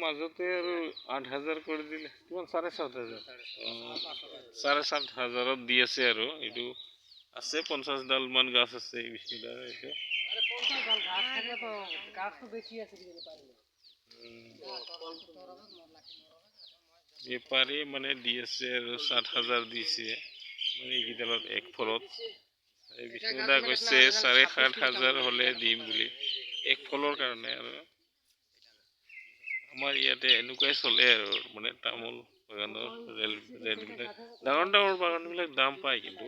মাজতে আৰু আঠ হাজাৰ কৰি দিলে কিমান চাৰে সাত হাজাৰ অঁ চাৰে সাত হাজাৰত দি আছে আৰু এইটো আছে পঞ্চাছডাল মান গাছ আছে এই বিষ্ণুদাৰ এইটো আরে পঞ্চাশ ডাল গাছ থাকলে তো গাছ তো বেশি আছে কিজানি পারলে উম, অল্প তো হবে লাখে মরবে বেপাৰী মানে দি আছে আৰু সাত হাজাৰ দিছে মানে এইকেইডালত এক ফলত এই বিষ্ণুদা কৈছে চাৰে সাত হাজাৰ হ'লে দিম বুলি এক ফলৰ কাৰণে আৰু আমাৰ ইয়াতে এনেকুৱাই চলে আৰু মানে তামোল বাগানৰ ৰেল ৰেলবিলাক। ডাঙৰ ডাঙৰ বাগানবিলাক দাম পায় কিন্তু।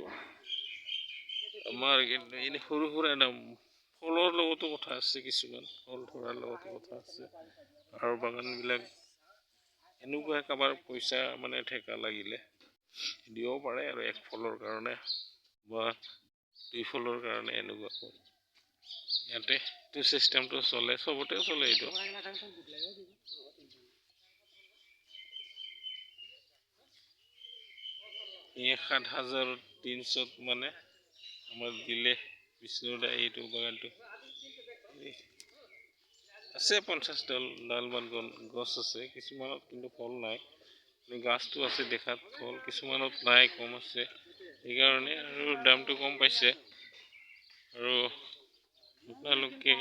আমাৰ কিন্তু এনে সৰু সুৰা দাম ফলৰ লগতো কথা আছে কিছুমান ফল ধৰাৰ লগতো কথা আছে। আৰু বাগানবিলাক এনেকুৱা কাৰোবাৰ পইচা মানে ঠেকা লাগিলে দিব পাৰে আৰু এক ফলৰ কাৰণে বা দুই ফলৰ কাৰণে এনেকুৱা কয়। ইয়াতে এইটো চিষ্টেমটো চলে, চবতে চলে এইটো। এই সাত হাজাৰ তিনিশত মানে আমাৰ দিলে বিষ্ণুদাই এইটো বাগানটো আছে পঞ্চাছডাল ডালমান গন- গছ আছে, কিছুমানত কিন্তু ফল নাই। গাছটো আছে দেখাত ফল, কিছুমানত নাই, কম আছে। সেইকাৰণে আৰু দামটো কম পাইছে। আৰু আপোনালোকে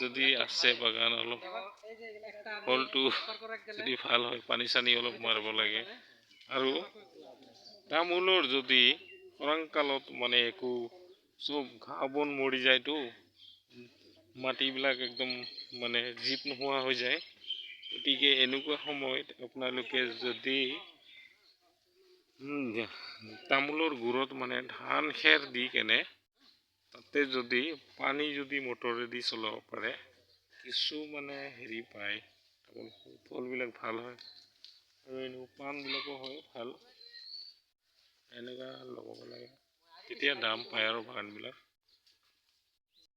যদি আছে বাগান অলপ ফলটো যদি ভাল হয় পানী চানী অলপ মাৰিব লাগে। আৰু তামোলৰ যদি খৰাং কালত মানে একো চব ঘাঁহ বন মৰি যায়তো মাটিবিলাক একদম মানে জীপ নোহোৱা হৈ যায়। গতিকে এনেকুৱা সময়ত আপোনালোকে যদি তামোলৰ গুৰত মানে ধান খেৰ দি কেনে তাতে যদি পানী যদি মটৰেদি চলাব পাৰে কিছু মানে হেৰি পায় ফলবিলাক ভাল হয় আৰু এনেও পাণবিলাকো হয় ভাল। এনেকুৱা লগাব লাগে তেতিয়া দাম পায় আৰু বাগানবিলাক